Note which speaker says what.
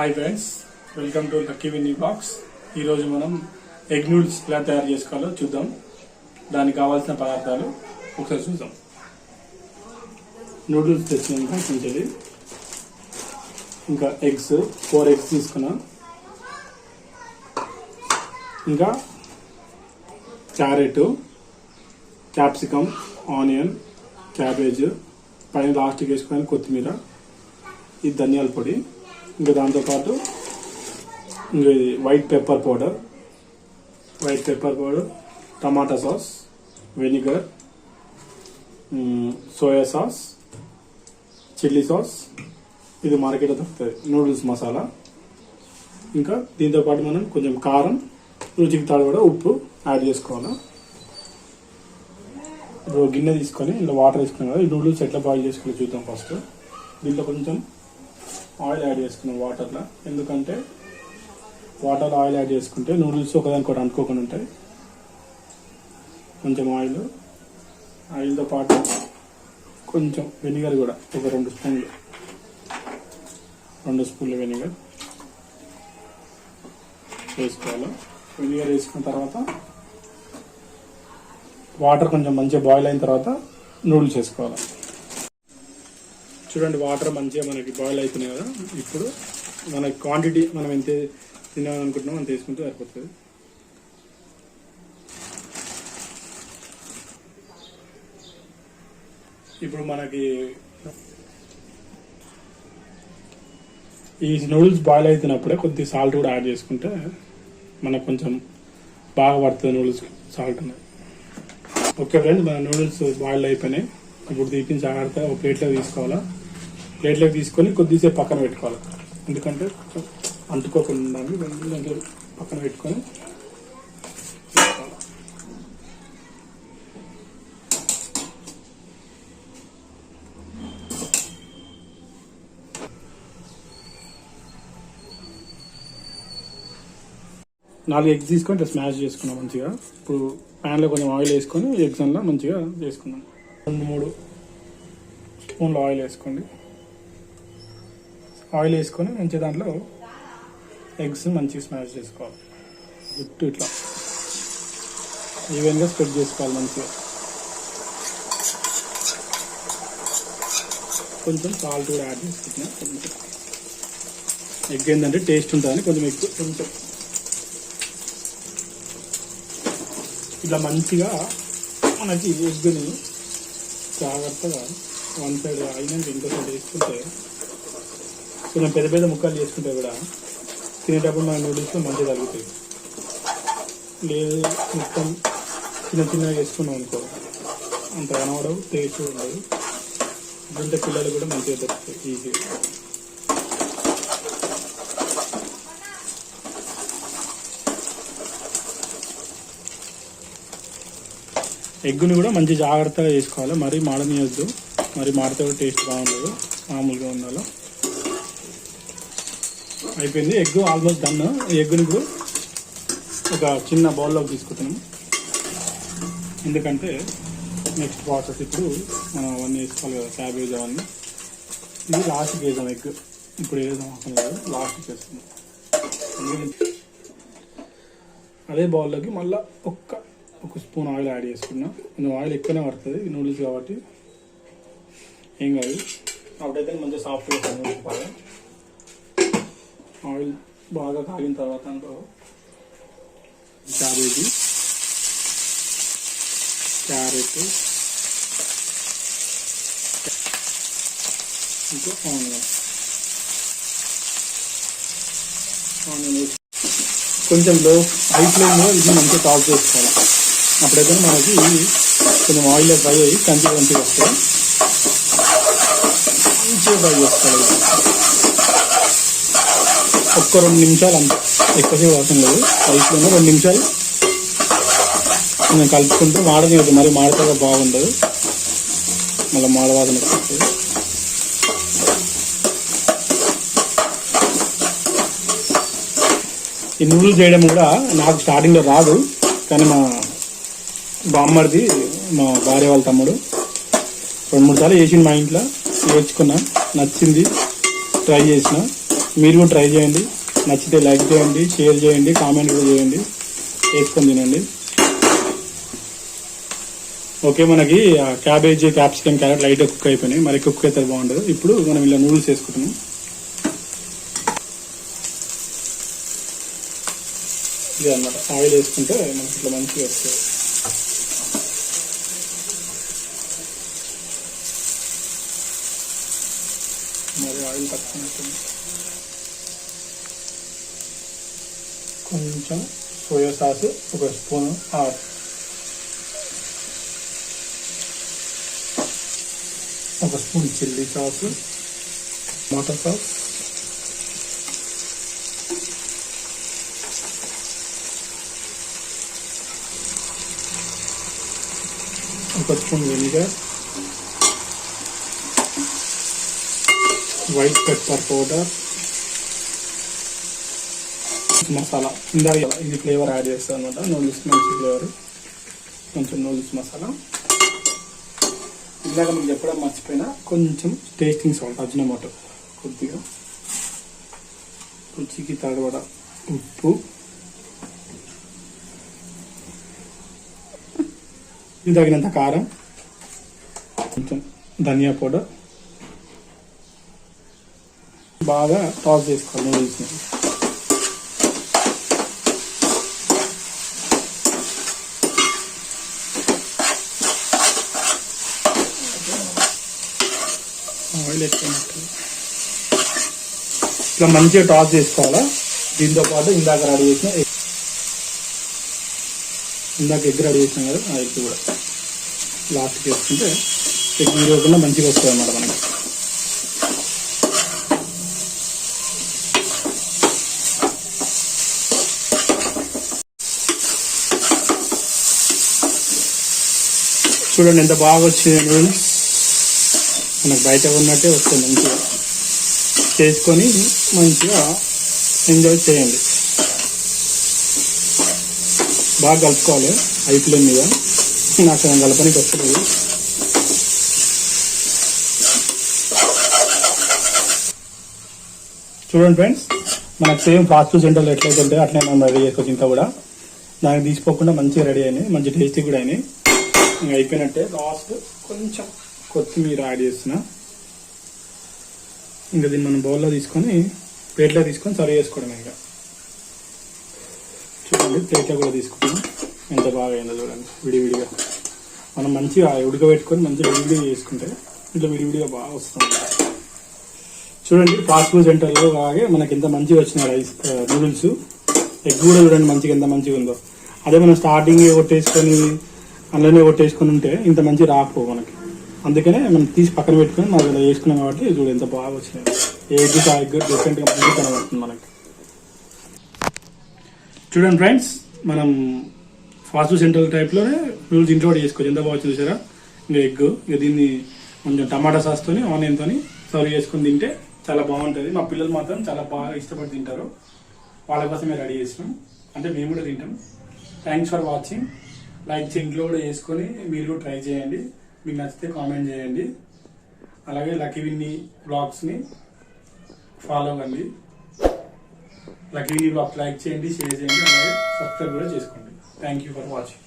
Speaker 1: Hi friends welcome to Lucky Vinny box ఈరోజు మనం egg noodles ఎలా తయారు చేసుకోవాలో చూద్దాం. దానికి కావాల్సిన పదార్థాలు ఒకసారి చూద్దాం. నూడిల్స్ తెచ్చిన నుంచి ఇంకా ఎగ్స్ ఫోర్ ఎగ్స్ తీసుకున్నాం. ఇంకా క్యారెట్ క్యాప్సికమ్ ఆనియన్ క్యాబేజ్ పైన లాస్ట్కి వేసుకొని కొత్తిమీర ఇది ధనియాల పొడి. ఇంకా దాంతోపాటు ఇంకా ఇది white pepper powder white pepper powder tomato sauce vinegar soya sauce chilli sauce ఇది మార్కెట్లో దొరుకుతుంది. నూడిల్స్ మసాలా ఇంకా దీంతో పాటు మనం కొంచెం కారం రుచికి తాడు కూడా ఉప్పు యాడ్ చేసుకోవాలి. ఇప్పుడు గిన్నె తీసుకొని ఇందులో వాటర్ తీసుకున్నాం కదా ఈ నూడిల్స్ ఎట్లా బాయిల్ చేసుకోవాలి చూద్దాం ఫస్ట్ దీంట్లో కొంచెం ఆయిల్ యాడ్ చేసుకున్నాం వాటర్లో. ఎందుకంటే వాటర్లో ఆయిల్ యాడ్ చేసుకుంటే నూడిల్స్ ఒకదానికొకటి అంటుకోకుండా ఉంటాయి. కొంచెం ఆయిల్ ఆయిల్తో పాటు కొంచెం వెనిగర్ కూడా ఒక రెండు స్పూన్లు. రెండు స్పూన్లు వెనిగర్ వేసుకోవాలి. వెనిగర్ వేసుకున్న తర్వాత వాటర్ కొంచెం మంచిగా బాయిల్ అయిన తర్వాత నూడిల్స్ వేసుకోవాలి. చూడండి వాటర్ మంచిగా మనకి బాయిల్ అవుతున్నాయి కదా. ఇప్పుడు మన క్వాంటిటీ మనం ఎంత తినాలనుకుంటున్నాం అంత వేసుకుంటే సరిపోతుంది. ఇప్పుడు మనకి ఈ నూడిల్స్ బాయిల్ అవుతున్నప్పుడే కొద్ది సాల్ట్ కూడా యాడ్ చేసుకుంటే మనకు కొంచెం బాగా పడుతుంది నూడిల్స్ సాల్ట్ అనేది. ఓకే ఫ్రెండ్స్ మన నూడిల్స్ బాయిల్ అయిపోయినాయి. ఇప్పుడు తీపించి జాగ్రత్తగా ఒక ప్లేట్లో తీసుకోవాలా? ప్లేట్లోకి తీసుకొని కొద్దిసేపు పక్కన పెట్టుకోవాలి. ఎందుకంటే అంటుకోకుండా దాంట్లో పక్కన పెట్టుకొని నాలుగు ఎగ్స్ తీసుకొని ఇట్లా స్మాష్ చేసుకున్నాం మంచిగా. ఇప్పుడు ప్యాన్లో కొంచెం ఆయిల్ వేసుకొని ఎగ్స్ అలా మంచిగా చేసుకున్నాం. రెండు మూడు స్పూన్లు ఆయిల్ వేసుకోండి. ఆయిల్ వేసుకొని మంచి దాంట్లో ఎగ్స్ మంచిగా స్మాష్ చేసుకోవాలి. జుట్టు ఇట్లా. ఈవెన్గా స్ప్రెడ్ చేసుకోవాలి మంచిగా. కొంచెం సాల్ట్ కూడా యాడ్ చేసుకుంటున్నా. కొంచెం. ఎగ్ ఏంటంటే టేస్ట్ ఉంటుందని కొంచెం ఎక్కువ కొంచెం. ఇట్లా మంచిగా మనకి ఎగ్గుని జాగ్రత్తగా వన్ సైడ్ అయినాక ఇంకో సైడ్ వేసుకుంటే కొంచెం పెద్ద పెద్ద ముక్కలు చేసుకుంటే కూడా తినేటప్పుడు మన నూడిల్స్ మంచిగా తగ్గుతాయి. లేదు మొత్తం చిన్న చిన్నగా చేసుకున్నాం అనుకో అంత కనబడవు టేస్ట్ ఉండదు. ఇదంటే పిల్లలు కూడా మంచిగా దొరుకుతాయి ఈజీగా ఎగ్గుని కూడా మంచి జాగ్రత్తగా చేసుకోవాలి. మరీ మాడనీయద్దు. మరి మాడితే కూడా టేస్ట్ బాగుండదు. మామూలుగా ఉండాలి. అయిపోయింది. ఎగ్ ఆల్మోస్ట్ డన్ ఎగ్ని ఇప్పుడు ఒక చిన్న బౌల్లోకి తీసుకుంటున్నాము ఎందుకంటే నెక్స్ట్ ప్రాసెస్ ఇప్పుడు మనం అవన్నీ వేసుకోవాలి కదా క్యాబేజ్ అవన్నీ. ఇది లాస్ట్కి వేద్దాం ఎగ్ ఇప్పుడు వేద్దాం అవసరం లేదు. లాస్ట్కి వేస్తున్నాం అదే బౌల్లోకి మళ్ళీ ఒక్క ఒక స్పూన్ ఆయిల్ యాడ్ చేసుకున్నా కొంచెం ఆయిల్ ఎక్కువనే పడుతుంది. నూడిల్స్ కాబట్టి. ఏం కాదు. అప్పుడైతే మంచిగా సాఫ్ట్గా బాగా ఆయిల్ బాగా కాగిన తర్వాత అందులో క్యాబేజీ క్యారెట్ ఇంకా ఆనియన్. ఆనియన్ కొంచెం లో హై ఫ్లేమ్లో ఇది మంచిగా టాప్ చేసుకోవాలి. అప్పుడైతే మనకి కొంచెం ఆయిల్ ఫ్రై అయ్యి కంచి కంచి వస్తాయి మంచిగా ఫ్రై చేసుకోవాలి. ఒక్క రెండు నిమిషాలు అంత. ఎక్కువసేపు అవసరం లేదు హై రెండు నిమిషాలు నేను కలుపుకుంటూ మాడలేదు మరి మాడతాగా బాగుండదు. మళ్ళీ మాడవాదన వస్తుంది. ఈ నూడిల్స్ చేయడం కూడా నాకు స్టార్టింగ్లో రాదు. కానీ మా బామ్మడిది మా భార్య వాళ్ళ తమ్ముడు రెండు మూడు సార్లు చేసిండు మా ఇంట్లో. నేర్చుకున్నా. నచ్చింది. ట్రై చేసిన. మీరు కూడా ట్రై చేయండి. నచ్చితే లైక్ చేయండి షేర్ చేయండి కామెంట్ కూడా చేయండి. వేసుకొని తినండి. ఓకే మనకి cabbage capsicum carrot light cook అయిపోయినాయి. మరి కుక్ అయితే బాగుండదు. ఇప్పుడు మనం ఇలా నూడిల్స్ వేసుకుంటున్నాం. ఇది అనమాట ఆయిల్ వేసుకుంటే మనకి ఇట్లా మంచిగా వస్తుంది. మరి ఆయిల్ తక్కువ కొంచెం సోయా సాస్ ఒక స్పూన్ ఆర్. ఒక spoon chilli sauce tomato sauce. ఒక spoon vinegar white pepper powder masala. ఇందాక ఇది ఫ్లేవర్ యాడ్ చేస్తాను అనమాట నూడిల్స్ మంచి ఫ్లేవర్. కొంచెం నూడిల్స్ మసాలా. ఇందాక మీకు చెప్పడం మర్చిపోయినా కొంచెం టేస్టింగ్ సాల్ట్ అజినమోటో కొద్దిగా రుచికి తడవడ ఉప్పు. ఇది తగినంత కారం. కొంచెం ధనియా పౌడర్. బాగా టాస్ చేసుకోవాలి నూడిల్స్ని. ఆయిల్ ఇట్లా మంచిగా టాస్ చేసుకోవాలా? దీంతో పాటు ఇందాక రెడీ చేసిన ఇందాక ఎగ్ రెడీ చేసినాం కదా ఆ ఎగ్ కూడా. లాస్ట్కి వేసుకుంటే ఎగ్ విరగకుండా మంచిగా వస్తుంది అన్నమాట మనకి. చూడండి ఎంత బాగా వచ్చింది నూడిల్స్ మనకు బయట ఉన్నట్టే వస్తుంది మంచిగా. చేసుకొని మంచిగా ఎంజాయ్ చేయండి. బాగా కలుపుకోవాలి. హై ఫ్లేమ్ మీద. నాకు కలపనికి వస్తుంది చూడండి ఫ్రెండ్స్ మనకు సేమ్ ఫాస్ట్ ఫుడ్ సెంటర్లో ఎట్లయితే ఉంటే అట్లనే మనం రెడీ చేసుకోవచ్చు ఇంకా కూడా. దానికి తీసుకోకుండా మంచిగా రెడీ అయినాయి. మంచి టేస్టీ కూడా అయినాయి. అయిపోయినట్టే లాస్ట్ కొంచెం కొత్తిమీర యాడ్ చేసిన. ఇంకా దీన్ని మనం బౌల్లో తీసుకొని ప్లేట్లో తీసుకొని సర్వ్ చేసుకోవడం ఇంకా. చూడండి ప్లేట్లో కూడా తీసుకుంటాం ఎంత బాగా అయిందో చూడండి విడివిడిగా. మనం మంచిగా ఉడకబెట్టుకొని మంచిగా విడివిడిగా చేసుకుంటే ఇట్లా విడివిడిగా బాగా వస్తుంది. చూడండి ఫాస్ట్ ఫుడ్ సెంటర్లో అలాగే మనకి ఎంత మంచిగా వచ్చిన రైస్ నూడిల్స్ ఎగ్ కూడా చూడండి మంచిగా ఎంత మంచిగా ఉందో. అదే మనం స్టార్టింగ్ కొట్టేసుకొని అందులోనే కొట్టేసుకొని ఉంటే ఇంత మంచి రాకపోవు మనకి. అందుకనే మనం తీసి పక్కన పెట్టుకొని మనం ఇలా వేసుకున్నాం కాబట్టి చూడు ఎంత బాగా వచ్చినాయి. ఏ ఎగ్ ఆ ఎగ్ డిఫరెంట్గా కనబడుతుంది మనకి. చూడండి ఫ్రెండ్స్ మనం ఫాస్ట్ ఫుడ్ సెంటర్ టైప్లోనే నూడిల్స్ ఇంట్లో కూడా చేసుకోవచ్చు. ఎంత బాగా చూసారా? ఇంకా ఎగ్ ఇక దీన్ని కొంచెం టమాటా సాస్తోని ఆనియన్తో సర్వ్ చేసుకొని తింటే చాలా బాగుంటుంది. మా పిల్లలు మాత్రం చాలా బాగా ఇష్టపడి తింటారు. వాళ్ళ కోసమే రెడీ చేసినాం. అంటే మేము కూడా తింటాం. థ్యాంక్స్ ఫర్ వాచింగ్ లైక్ చేసి ఇంట్లో కూడా చేసుకొని మీరు కూడా ట్రై చేయండి. మీకు నచ్చితే కామెంట్ చేయండి. అలాగే లక్కీ విన్ని బ్లాగ్స్ని ఫాలో అవ్వండి. లక్కీ విన్ని బ్లాగ్స్ లైక్ చేయండి షేర్ చేయండి అలాగే సబ్స్క్రైబ్ కూడా చేసుకోండి. Thank you for watching.